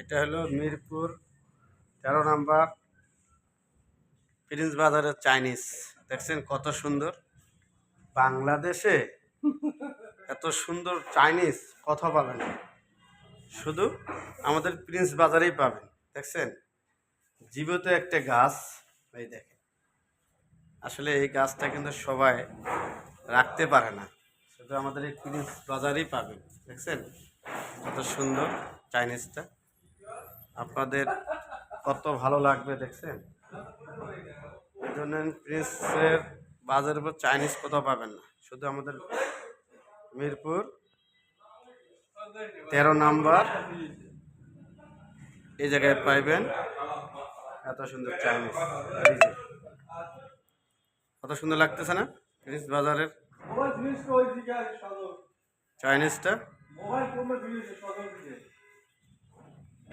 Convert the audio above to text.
এটা হলো মিরপুর, তেরো নাম্বার, প্রিন্স বাজারের চাইনিজ। দেখছেন কত সুন্দর? বাংলাদেশে এত সুন্দর চাইনিজ কথা পাবেন। শুধু আমাদের প্রিন্স বাজারেই পাবেন, দেখছেন? জীবিত একটা গাছ, এই দেখেন। আসলে এই গাছটা কিন্তু সবাই রাখতে পারে না। শুধু আমাদের এই প্রিন্স বাজারেই পাবেন, দেখছেন? কত সুন্দর চাইনিজটা। আপনাদের কত ভালো লাগবে দেখছেন? এই জন্য প্রিন্সের বাজারের উপর চাইনিজ কোথাও পাবেন না। শুধু আমাদের মিরপুর তেরো নাম্বার এই জায়গায় পাইবেন। এত সুন্দর চাইনিজ। কত সুন্দর লাগতেছে না? প্রিন্স বাজারের চাইনিজটা?